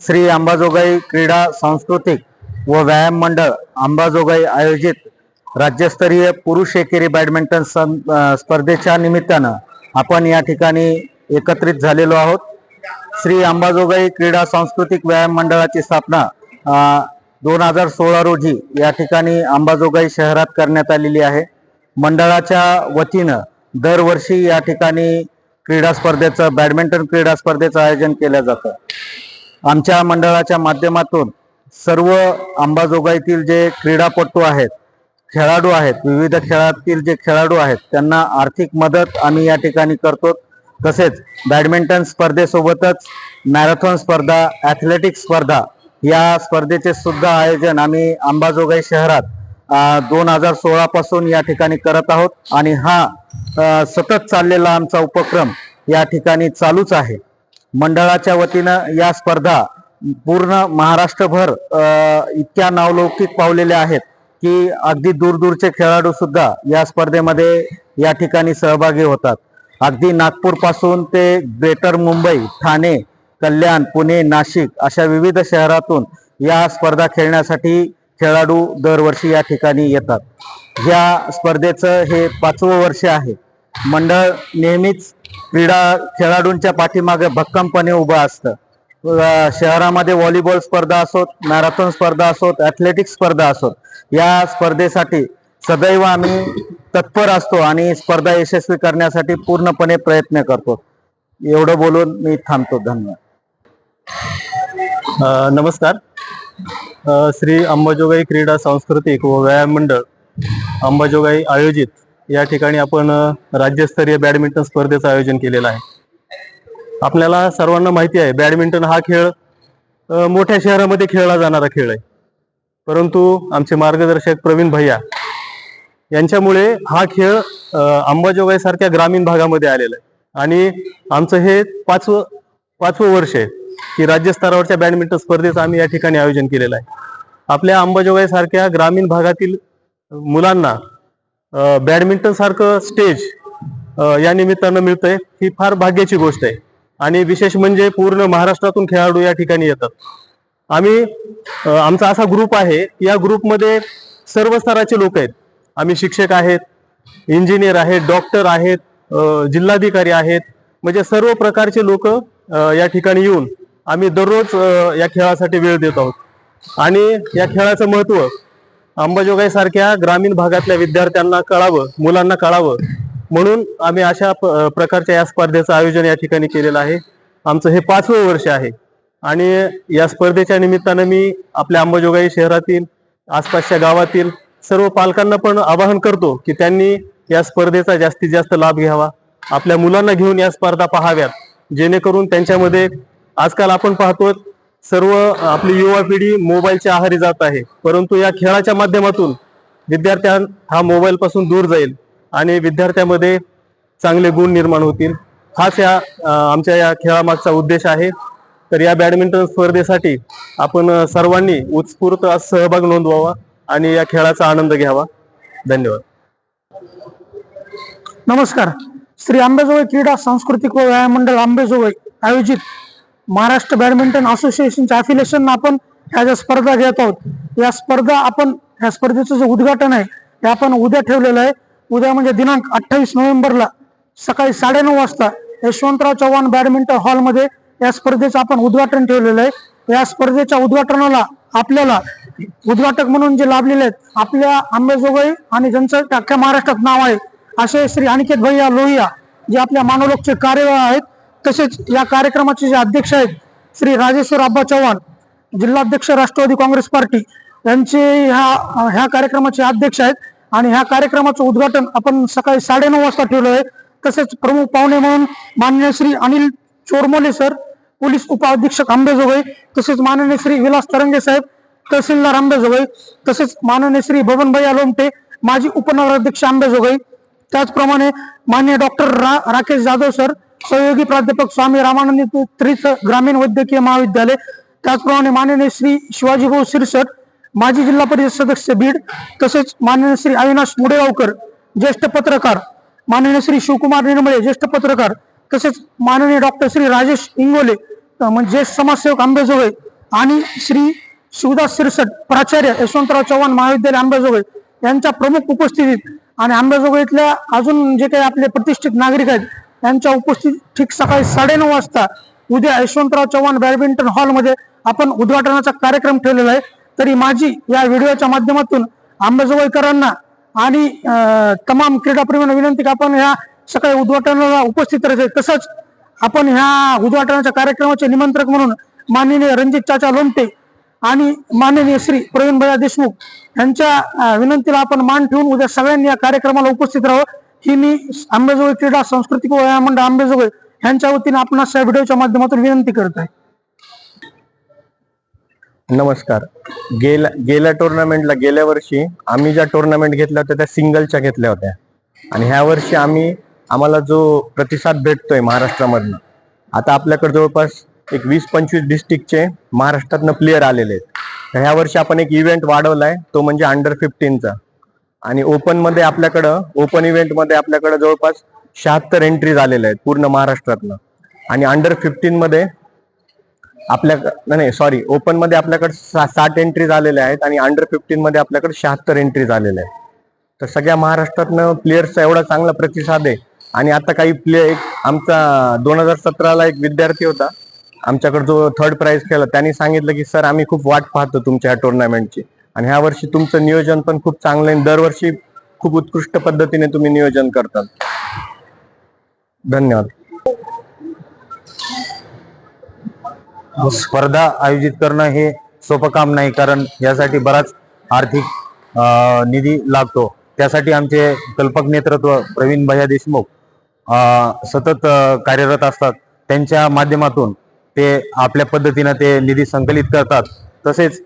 श्री अंबाजोगाई क्रीडा सांस्कृतिक व व्यायाम मंडळ अंबाजोगाई आयोजित राज्यस्तरीय पुरुष एकेरी बॅडमिंटन सं- स्पर्धेच्या निमित्तानं आपण या ठिकाणी एकत्रित झालेलो आहोत. श्री अंबाजोगाई क्रीडा सांस्कृतिक व्यायाम मंडळाची स्थापना दोन हजार सोळा रोजी या ठिकाणी अंबाजोगाई शहरात करण्यात आलेली आहे. मंडळाच्या वतीनं दरवर्षी या ठिकाणी क्रीडा स्पर्धेचं बॅडमिंटन क्रीडा स्पर्धेचं आयोजन केलं जातं. आमच्या मंडळाच्या माध्यमातून सर्व अंबाजोगाईतील जे क्रीडापटू आहेत खेळाडू आहेत विविध खेळातील जे खेळाडू आहेत त्यांना आर्थिक मदत आम्ही या ठिकाणी करतो. तसेच बॅडमिंटन स्पर्धेसोबतच मॅरेथॉन स्पर्धा ॲथलेटिक स्पर्धा या स्पर्धेचे सुद्धा आयोजन आम्ही अंबाजोगाई शहरात दोन हजार सोळा पासून या ठिकाणी करत आहोत. आणि हा सतत चाललेला आमचा उपक्रम या ठिकाणी चालूच आहे. मंडळाच्या वतीनं या स्पर्धा पूर्ण महाराष्ट्रभर इतक्या नावलौकिक पावलेल्या आहेत की अगदी दूरदूरचे खेळाडू सुद्धा या स्पर्धेमध्ये या ठिकाणी सहभागी होतात. अगदी नागपूरपासून ते ग्रेटर मुंबई ठाणे कल्याण पुणे नाशिक अशा विविध शहरातून या स्पर्धा खेळण्यासाठी खेळाडू दरवर्षी या ठिकाणी येतात. या स्पर्धेचं हे पाचवं वर्ष आहे. मंडळ नेहमीच क्रीडा खेळाडूंच्या पाठीमागे भक्कमपणे उभं असतं. शहरामध्ये व्हॉलीबॉल स्पर्धा असोत मॅरेथॉन स्पर्धा असोत ॲथलेटिक स्पर्धा असोत या स्पर्धेसाठी सदैव आम्ही तत्पर असतो आणि स्पर्धा यशस्वी करण्यासाठी पूर्णपणे प्रयत्न करतो. एवढं बोलून मी थांबतो. धन्यवाद. नमस्कार. श्री अंबाजोगाई क्रीडा सांस्कृतिक व व्यायाम मंडळ अंबाजोगाई आयोजित या ठिकाणी आपण राज्यस्तरीय बॅडमिंटन स्पर्धेचं आयोजन केलेलं आहे. आपल्याला सर्वांना माहिती आहे बॅडमिंटन हा खेळ मोठ्या शहरामध्ये खेळला जाणारा खेळ आहे. परंतु आमचे मार्गदर्शक प्रवीण भैया यांच्यामुळे हा खेळ अंबाजोगाई सारख्या ग्रामीण भागामध्ये आलेला आहे. आणि आमचं हे पाचवं पाचवं वर्ष आहे की राज्यस्तरावरच्या बॅडमिंटन स्पर्धेचं आम्ही या ठिकाणी आयोजन केलेलं आहे. आपल्या अंबाजोगाई सारख्या ग्रामीण भागातील मुलांना बॅडमिंटन सारखं स्टेज या निमित्तानं मिळतंय. ही फार भाग्याची गोष्ट आहे. आणि विशेष म्हणजे पूर्ण महाराष्ट्रातून खेळाडू या ठिकाणी येतात. आम्ही आमचा असा ग्रुप आहे या ग्रुपमध्ये सर्व स्तराचे लोक आहेत. आम्ही शिक्षक आहेत इंजिनियर आहेत डॉक्टर आहेत जिल्हाधिकारी आहेत. म्हणजे सर्व प्रकारचे लोक या ठिकाणी येऊन आम्ही दररोज या खेळासाठी वेळ देत आहोत. आणि या खेळाचं महत्त्व अंबाजोगाई सारख्या ग्रामीण भागातल्या विद्यार्थ्यांना कळावं मुलांना कळावं. म्हणून आम्ही अशा प्रकारच्या या स्पर्धेचं आयोजन या ठिकाणी केलेलं आहे. आमचं हे पाचवं वर्ष आहे. आणि या स्पर्धेच्या निमित्तानं मी आपल्या अंबाजोगाई शहरातील आसपासच्या गावातील सर्व पालकांना पण आवाहन करतो की त्यांनी या स्पर्धेचा जास्तीत जास्त लाभ घ्यावा. आपल्या मुलांना घेऊन या स्पर्धा पाहाव्यात. जेणेकरून त्यांच्यामध्ये आजकाल आपण पाहतो सर्व आपली युवा पिढी मोबाईलच्या आहारी जात आहे. परंतु या खेळाच्या माध्यमातून विद्यार्थ्यां हा मोबाईल पासून दूर जाईल आणि विद्यार्थ्यामध्ये चांगले गुण निर्माण होतील. हाच या आमच्या या खेळामागचा उद्देश आहे. तर या बॅडमिंटन स्पर्धेसाठी आपण सर्वांनी उत्स्फूर्त सहभाग नोंदवावा आणि या खेळाचा आनंद घ्यावा. धन्यवाद. नमस्कार. श्री आंबेजोगाई क्रीडा सांस्कृतिक व व्यायाम मंडळ आंबेजोगाई आयोजित महाराष्ट्र बॅडमिंटन असोसिएशनच्या अफिलिएशन आपण ह्या ज्या स्पर्धा घेत आहोत या स्पर्धा आपण या स्पर्धेचं जे उद्घाटन आहे हे आपण उद्या ठेवलेलं आहे. उद्या म्हणजे दिनांक अठ्ठावीस नोव्हेंबरला सकाळी साडेनऊ वाजता यशवंतराव चव्हाण बॅडमिंटन हॉलमध्ये या स्पर्धेचं आपण उद्घाटन ठेवलेलं आहे. या स्पर्धेच्या उद्घाटनाला आपल्याला उद्घाटक म्हणून जे लाभलेले आहेत आपल्या आंबेजोगाई आणि ज्यांचं अख्ख्या महाराष्ट्रात नाव आहे असे श्री अनिकेत भैया लोहिया जे आपल्या मानवलोकचे कार्य आहेत तसेच या कार्यक्रमाचे जे अध्यक्ष आहेत श्री राजेश्वर आब्बा चव्हाण जिल्हाध्यक्ष राष्ट्रवादी काँग्रेस पार्टी यांचे ह्या ह्या कार्यक्रमाचे अध्यक्ष आहेत आणि ह्या कार्यक्रमाचं उद्घाटन आपण सकाळी साडेनऊ वाजता ठेवलं आहे. तसेच प्रमुख पाहुणे म्हणून माननीय श्री अनिल चोरमोले सर पोलीस उपअधीक्षक आंबेजोगाई तसेच माननीय श्री विलास तरंगे साहेब तहसीलदार आंबेजोगाई तसेच माननीय श्री बबनभैया लोमटे माजी उपनगराध्यक्ष आंबेजोगाई. त्याचप्रमाणे मान्य डॉक्टर रा, राकेश जाधव सर सहयोगी प्राध्यापक स्वामी रामानंद त्रिस ग्रामीण वैद्यकीय महाविद्यालय. त्याचप्रमाणे माननीय श्री शिवाजीभाऊ शिरसट माजी जिल्हा परिषद सदस्य बीड तसेच माननीय श्री अविनाश मुडेगावकर ज्येष्ठ पत्रकार माननीय श्री शिवकुमार निर्मळे ज्येष्ठ पत्रकार तसेच माननीय डॉक्टर श्री राजेश इंगोले म्हणजे ज्येष्ठ समाजसेवक आंबेजोगाई आणि श्री शिवदास शिरसट प्राचार्य यशवंतराव चव्हाण महाविद्यालय आंबेजोगाई यांच्या प्रमुख उपस्थितीत आणि आंबेजोगाईतल्या अजून जे काही आपले प्रतिष्ठित नागरिक आहेत यांच्या उपस्थित ठीक सकाळी साडेनऊ वाजता उद्या यशवंतराव चव्हाण बॅडमिंटन हॉलमध्ये आपण उद्घाटनाचा कार्यक्रम ठेवलेला आहे. तरी माझी या व्हिडिओच्या माध्यमातून आंबेजोगाईकरांना आणि तमाम क्रीडाप्रेमींना विनंती की आपण ह्या सकाळी उद्घाटनाला उपस्थित राहायचे तसंच आपण ह्या उद्घाटनाच्या कार्यक्रमाचे निमंत्रक म्हणून माननीय रणजित चाचा लोमटे आणि माननीय श्री प्रवीण भैया देशमुख यांच्या विनंतीला आपण मान ठेवून उद्या सगळ्यांनी या कार्यक्रमाला उपस्थित राहावं. ही मी आंबेजोगाई क्रीडा सांस्कृतिक व्यायाम मंडळ आंबेजोगाई यांच्या वतीने आपणास या व्हिडिओच्या माध्यमातून विनंती करत आहे नमस्कार. गेल्या गेल्या टुर्नामेंटला गेल्या वर्षी आम्ही ज्या टुर्नामेंट घेतल्या होत्या त्या सिंगलच्या घेतल्या होत्या. आणि ह्या वर्षी आम्ही आम्हाला जो प्रतिसाद भेटतोय महाराष्ट्रामधनं आता आपल्याकडे जवळपास एक वीस पंचवीस डिस्ट्रिक्टचे महाराष्ट्रातनं प्लेयर आलेले आहेत. तर ह्या वर्षी आपण एक इव्हेंट वाढवलाय तो म्हणजे अंडर फिफ्टीनचा आणि ओपनमध्ये आपल्याकडं ओपन इव्हेंटमध्ये आपल्याकडे जवळपास शहात्तर एंट्री झालेल्या आहेत पूर्ण महाराष्ट्रातनं. आणि अंडर फिफ्टीन मध्ये आपल्या नाही सॉरी ओपनमध्ये आपल्याकडे सा- साठ एंट्री झालेल्या आहेत आणि अंडर फिफ्टीन मध्ये आपल्याकडे शहात्तर एंट्री झालेल्या आहेत. तर सगळ्या महाराष्ट्रातनं प्लेयर्सचा एवढा चांगला प्रतिसाद आहे. आणि आता काही प्ले एक आमचा दोन हजार सतराला एक विद्यार्थी होता. आमच्याकडे जो थर्ड प्राइज केला त्यांनी सांगितलं की सर आम्ही खूप वाट पाहतो तुमच्या ह्या टुर्नामेंटची आणि ह्या वर्षी तुमचं नियोजन पण खूप चांगलं आहे दरवर्षी खूप उत्कृष्ट पद्धतीने तुम्ही नियोजन करतात. धन्यवाद. स्पर्धा आयोजित करणं हे सोपं काम नाही कारण यासाठी बराच आर्थिक निधी लागतो. त्यासाठी आमचे कल्पक नेतृत्व प्रवीण भैया देशमुख सतत कार्यरत असतात. त्यांच्या माध्यमातून ते आपल्या पद्धतीनं ते निधी संकलित करतात. तसेच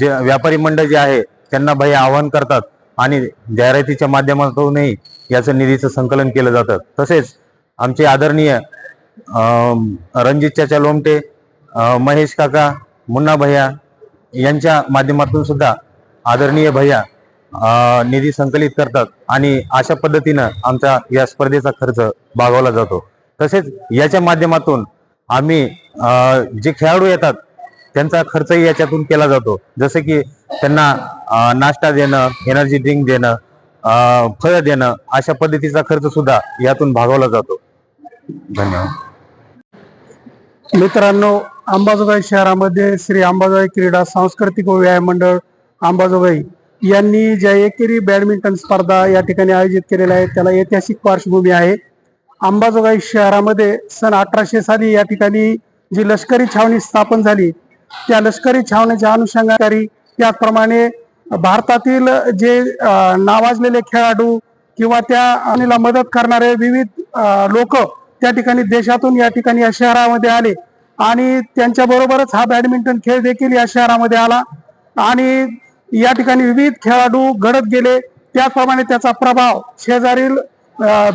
जे व्यापारी मंडळ जे आहे त्यांना भैया आवाहन करतात आणि जाहिरातीच्या माध्यमातूनही याचं निधीचं संकलन केलं जातं. तसेच आमचे आदरणीय रणजित चाचा लोमटे महेश काका मुन्ना भैया यांच्या माध्यमातून सुद्धा आदरणीय भैया निधी संकलित करतात आणि अशा पद्धतीनं आमचा या स्पर्धेचा खर्च भागवला जातो. तसेच याच्या माध्यमातून आम्ही जे खेळाडू येतात त्यांचा खर्चही याच्यातून केला जातो. जसं की त्यांना नाश्ता देणं एनर्जी ड्रिंक देणं फळं देणं अशा पद्धतीचा खर्च सुद्धा यातून भागवला जातो. धन्यवाद. मित्रांनो अंबाजोगाई शहरामध्ये श्री अंबाजोगाई क्रीडा सांस्कृतिक व व्यायाम मंडळ अंबाजोगाई यांनी ज्या एकेरी बॅडमिंटन स्पर्धा या ठिकाणी आयोजित केलेल्या आहेत त्याला ऐतिहासिक पार्श्वभूमी आहे. अंबाजोगाई शहरामध्ये सन अठराशे साली या ठिकाणी जी लष्करी छावणी स्थापन झाली त्या लष्करी छावणीच्या अनुषंगाकारी त्याचप्रमाणे भारतातील जे नावाजलेले खेळाडू किंवा त्या आणीला मदत करणारे विविध लोक त्या ठिकाणी देशातून या ठिकाणी या शहरामध्ये आले. आणि त्यांच्या बरोबरच हा बॅडमिंटन खेळ देखील या शहरामध्ये आला. आणि या ठिकाणी विविध खेळाडू घडत गेले. त्याचप्रमाणे त्याचा प्रभाव शेजारील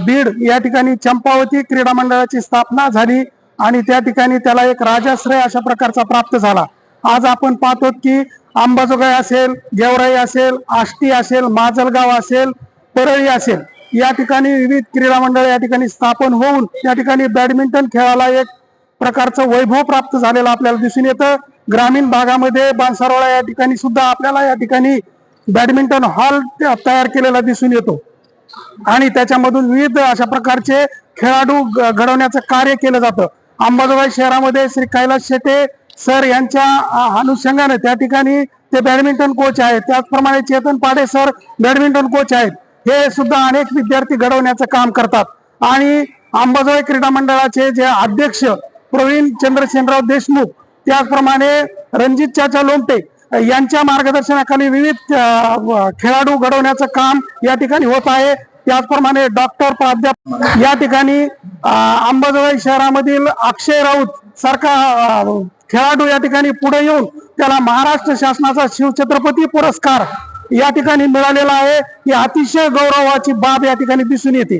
बीड या ठिकाणी चंपावती क्रीडा मंडळाची स्थापना झाली. आणि त्या ठिकाणी त्याला एक राजाश्रय अशा प्रकारचा प्राप्त झाला. आज आपण पाहतो की अंबाजोगाई असेल गेवराई असेल आष्टी असेल माजलगाव असेल परळी असेल या ठिकाणी विविध क्रीडा मंडळ या ठिकाणी स्थापन होऊन या ठिकाणी बॅडमिंटन खेळाला एक प्रकारचं वैभव प्राप्त झालेलं आपल्याला दिसून येतं. ग्रामीण भागामध्ये बांसारोळा या ठिकाणी सुद्धा आपल्याला या ठिकाणी बॅडमिंटन हॉल तयार केलेला दिसून येतो. आणि त्याच्यामधून विविध अशा प्रकारचे खेळाडू घडवण्याचं कार्य केलं जातं. अंबाजोगाई शहरामध्ये श्री कैलास शेटे सर यांच्या अनुषंगाने त्या ठिकाणी ते बॅडमिंटन कोच आहेत. त्याचप्रमाणे चेतन पाडे सर बॅडमिंटन कोच आहेत. हे सुद्धा अनेक विद्यार्थी घडवण्याचं काम करतात. आणि अंबाजोगाई क्रीडा मंडळाचे जे अध्यक्ष प्रवीण चंद्रसेनराव देशमुख त्याचप्रमाणे रणजित चाचा लोमटे यांच्या मार्गदर्शनाखाली विविध खेळाडू घडवण्याचं काम या ठिकाणी होत आहे. त्याचप्रमाणे डॉक्टर प्राध्यापक या ठिकाणी अंबाजोगाई शहरामधील अक्षय राऊत सारखा खेळाडू या ठिकाणी पुढे येऊन त्याला महाराष्ट्र शासनाचा शिवछत्रपती पुरस्कार या ठिकाणी मिळालेला आहे. ही अतिशय गौरवाची बाब या ठिकाणी दिसून येते.